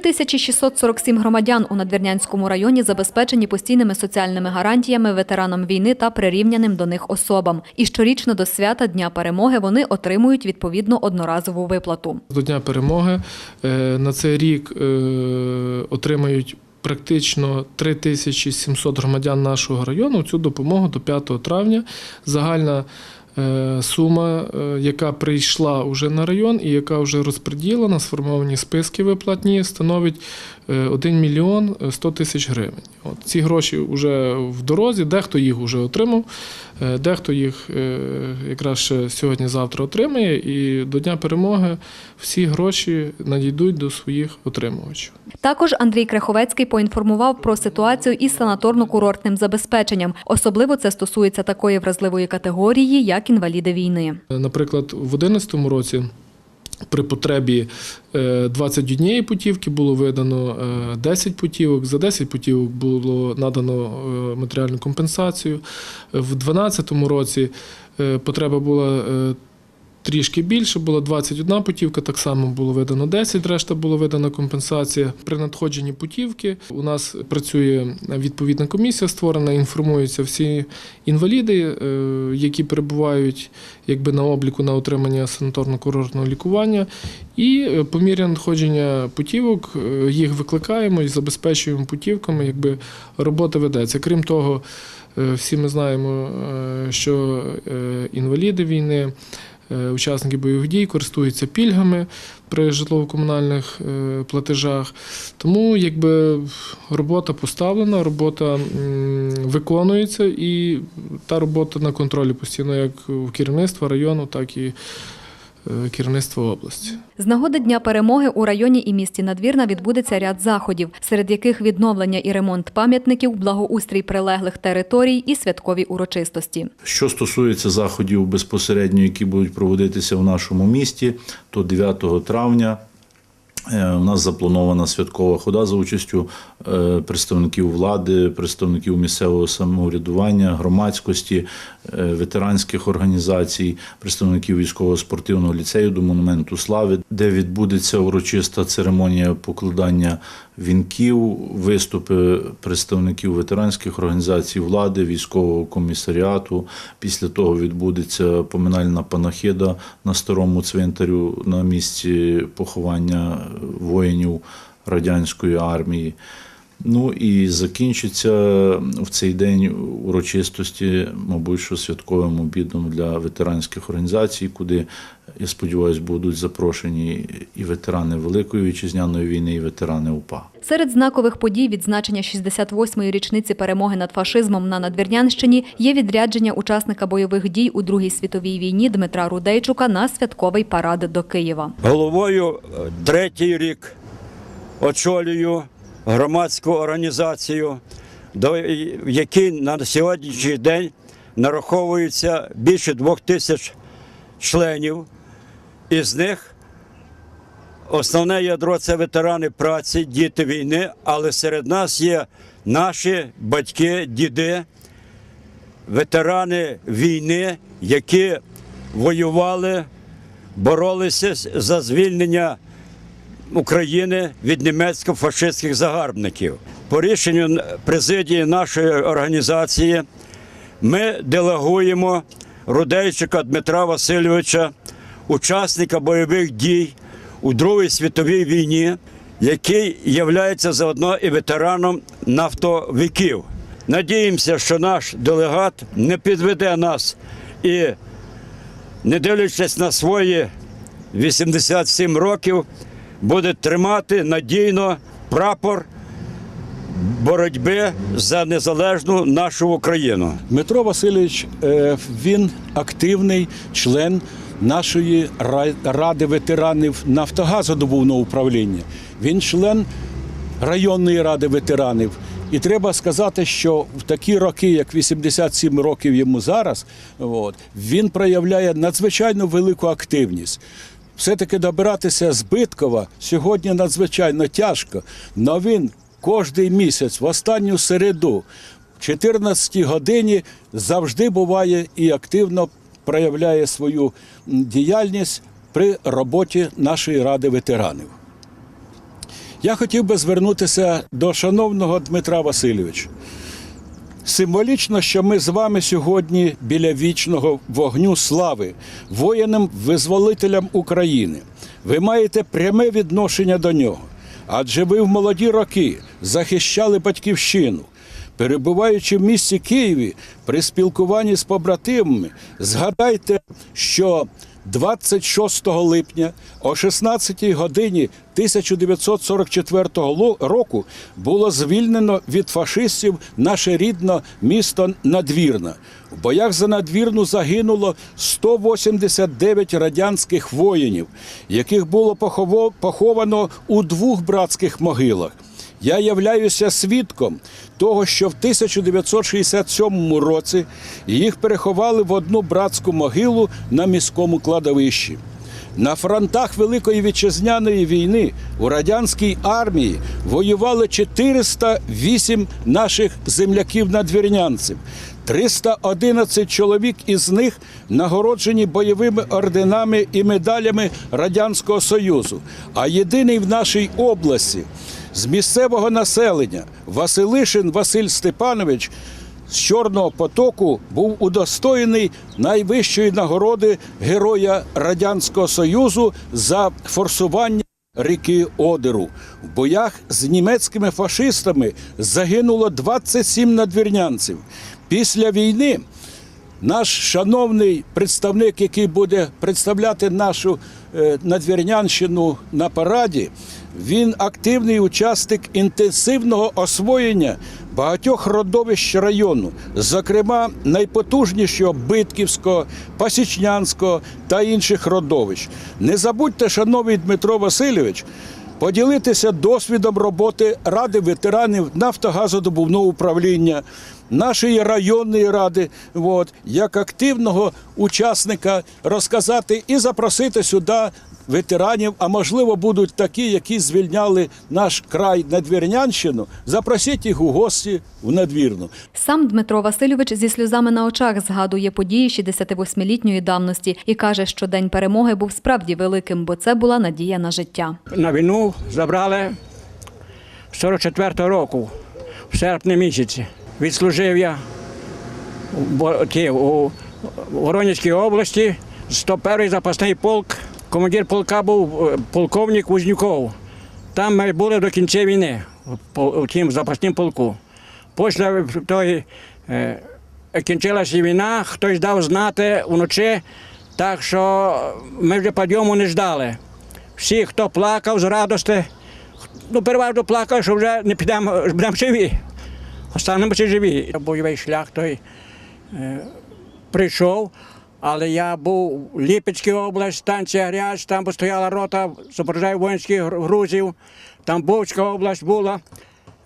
3647 громадян у Надвірнянському районі забезпечені постійними соціальними гарантіями ветеранам війни та прирівняним до них особам. І щорічно до свята Дня перемоги вони отримують відповідну одноразову виплату. До Дня перемоги е, на цей рік е, отримають практично 3700 громадян нашого району цю допомогу до 5 травня. Загальна сума, е, яка прийшла вже на район і яка вже розподілена, сформовані списки виплатні, становить е, 1 мільйон 100 тисяч гривень. От ці гроші вже в дорозі, дехто їх вже отримав, е, дехто їх е, якраз сьогодні-завтра отримає, і до Дня перемоги всі гроші надійдуть до своїх отримувачів. Також Андрій Креховецький поінформував про ситуацію із санаторно-курортним забезпеченням. Особливо це стосується такої вразливої категорії, як інваліди війни. Наприклад, в 2011 році. При потребі е, 21 путівки було видано е, 10 путівок. За 10 путівок було надано е, матеріальну компенсацію. В 2012 році е, потреба була е, трішки більше, була 21 путівка, так само було видано 10, решта була видана компенсація. При надходженні путівки у нас працює відповідна комісія, створена, інформуються всі інваліди, е, які перебувають якби на обліку на отримання санаторно-курортного лікування. І е, по мірі надходження путівок е, їх викликаємо і забезпечуємо путівками, якби робота ведеться. Крім того, всі ми знаємо, що інваліди війни. Е, Учасники бойових дій користуються пільгами при житлово-комунальних е, платежах. Тому якби робота поставлена, робота виконується, і та робота на контролі постійно, як у керівництва району, так і е, керівництва області. З нагоди Дня перемоги у районі і місті Надвірна відбудеться ряд заходів, серед яких відновлення і ремонт пам'ятників, благоустрій прилеглих територій і святкові урочистості. Що стосується заходів безпосередньо, які будуть проводитися в нашому місті, то 9 травня е, у нас запланована святкова хода за участю представників влади, представників місцевого самоврядування, громадськості, е, ветеранських організацій, представників військово-спортивного ліцею до монументу слави, де відбудеться урочиста церемонія покладання вінків, виступи представників ветеранських організацій влади, військового комісаріату. Після того відбудеться поминальна панахида на старому цвинтарю на місці поховання воїнів радянської армії. Ну і закінчиться в цей день урочистості, мабуть, що святковим обідом для ветеранських організацій, куди, я сподіваюся, будуть запрошені і ветерани Великої вітчизняної війни, і ветерани УПА. Серед знакових подій відзначення 68-ї річниці перемоги над фашизмом на Надвірнянщині є відрядження учасника бойових дій у Другій світовій війні Дмитра Рудейчука на святковий парад до Києва. Головою е, третій рік очолюю громадську організацію, до якій на сьогоднішній день нараховується більше двох тисяч членів. Із них основне ядро це ветерани праці, діти війни, але серед нас є наші батьки, діди, ветерани війни, які воювали, боролися за звільнення України від німецько-фашистських загарбників. По рішенню президії нашої організації ми делегуємо Рудейчика Дмитра Васильовича, учасника бойових дій у Другій світовій війні, який є заодно і ветераном нафтовиків. Надіємося, що наш делегат не підведе нас і, не дивлячись на свої 87 років, буде тримати надійно прапор боротьби за незалежну нашу Україну. Дмитро Васильович е, він активний член нашої ради ветеранів нафтогазодобувного управління. Він член районної ради ветеранів. І треба сказати, що в такі роки, як 87 років йому зараз, от, він проявляє надзвичайно велику активність. Все-таки добиратися з Биткова сьогодні надзвичайно тяжко, він кожний місяць в останню середу, в 14 годині, завжди буває і активно проявляє свою діяльність при роботі нашої ради ветеранів. Я хотів би звернутися до шановного Дмитра Васильовича. Символічно, що ми з вами сьогодні біля вічного вогню слави, воїнам-визволителям України. Ви маєте пряме відношення до нього, адже ви в молоді роки захищали батьківщину. Перебуваючи в місті Києві при спілкуванні з побратимами, згадайте, що 26 липня о 16 годині 1944 року було звільнено від фашистів наше рідне місто Надвірна. В боях за Надвірну загинуло 189 радянських воїнів, яких було поховано у двох братських могилах. Я являюся свідком того, що в 1967 році їх переховали в одну братську могилу на міському кладовищі. На фронтах Великої вітчизняної війни у радянській армії воювали 408 наших земляків-надвірнянців. 311 чоловік із них нагороджені бойовими орденами і медалями Радянського Союзу. А єдиний в нашій області з місцевого населення Василишин Василь Степанович з Чорного потоку був удостоєний найвищої нагороди Героя Радянського Союзу за форсування ріки Одеру. В боях з німецькими фашистами загинуло 27 надвірнянців. Після війни наш шановний представник, який буде представляти нашу е, надвірнянщину на параді, він активний учасник інтенсивного освоєння багатьох родовищ району, зокрема найпотужнішого Битківського, Пасічнянського та інших родовищ. Не забудьте, шановний Дмитро Васильович, поділитися досвідом роботи Ради ветеранів Нафтогазодобувного управління, нашої районної ради, от, як активного учасника розказати і запросити сюди ветеранів, а можливо будуть такі, які звільняли наш край Надвірнянщину. Запросіть їх у гості в Надвірну. Сам Дмитро Васильович зі сльозами на очах згадує події 68-літньої давності і каже, що день перемоги був справді великим, бо це була надія на життя. на війну забрали 44-го року, в серпні місяці. Відслужив я у, Воронезькій області, 101-й запасний полк. Командир полка був е, полковник Вознюков. Там ми були до кінця війни, в тім запаснім полку. Після тої е, кінчилася війна, хтось дав знати вночі, так що ми вже підйому не ждали. Всі, хто плакав з радості, ну, переважно плакав, що вже не підемо, будемо живі. Останемося живі. Бойовий шлях той е, прийшов, але я був в Ліпецькій області, станція Грязь, там стояла рота, зображаю воїнських грузів, там Бовська область була.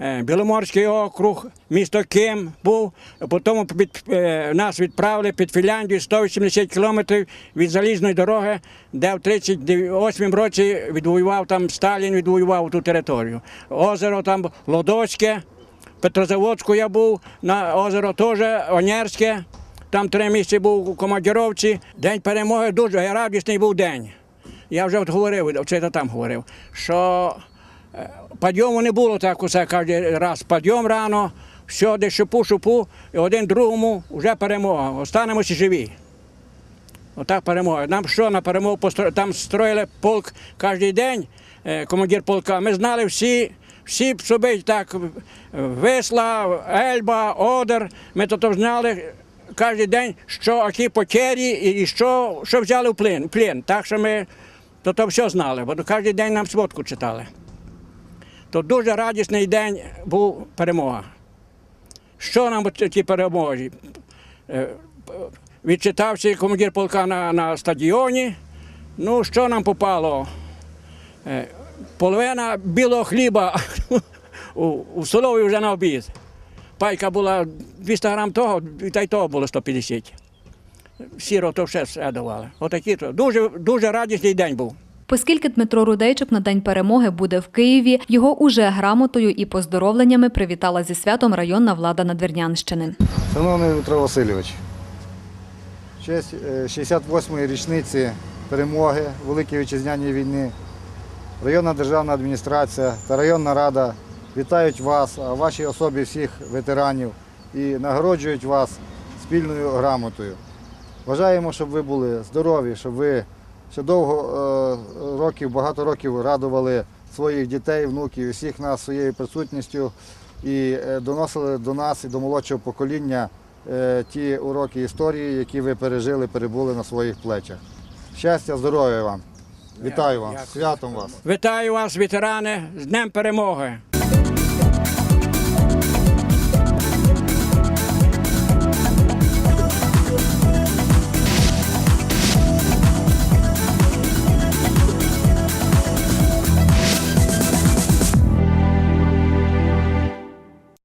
е, Біломорський округ, місто Ким був. Потім під, е, нас відправили під Фінляндію 180 кілометрів від залізної дороги, де в 38 році відвоював там Сталін, відвоював ту територію. Озеро там Лодоцьке, Петрозаводську я був, на озеро теж Онярське. Там три місяці був у командіровці. День перемоги дуже радісний був день. Я вже от говорив, це там говорив, що е, підйому не було так усе кожен раз. Підйом рано, все, де шипу, і один другому вже перемога. Останемося живі. Отак перемога. Нам що на перемогу там строїли полк кожен день, е, командир полка. Ми знали всі, всі собі так Весла, Ельба, Одер. Ми то знали кожен день, що які потері і що, що взяли в плен. в плен. Так що ми то, то все знали, бо кожен день нам сводку читали. То дуже радісний день був перемога. Що нам ті перемоги? Е, відчитався командир полка на, на стадіоні. Ну, що нам попало? Е, Половина білого хліба у, у столові вже на обід. Пайка була 200 грам того, і та й того було 150. Сіро то все, все давали. Отакі то. Дуже, дуже радісний день був. Оскільки Дмитро Рудейчик на День перемоги буде в Києві, його уже грамотою і поздоровленнями привітала зі святом районна влада Надвірнянщини. Шановний Дмитро Васильович, в честь е, 68-ї річниці перемоги Великої Вітчизняній війни районна державна адміністрація та районна рада вітають вас, вашій особі всіх ветеранів і нагороджують вас спільною грамотою. Бажаємо, щоб ви були здорові, щоб ви ще довго е, років, багато років радували своїх дітей, внуків і всіх нас своєю присутністю і е, доносили до нас і до молодшого покоління е, ті уроки історії, які ви пережили, перебули на своїх плечах. Щастя, здоров'я вам! Вітаю вас! Святом вас! Вітаю вас, ветерани, з Днем Перемоги!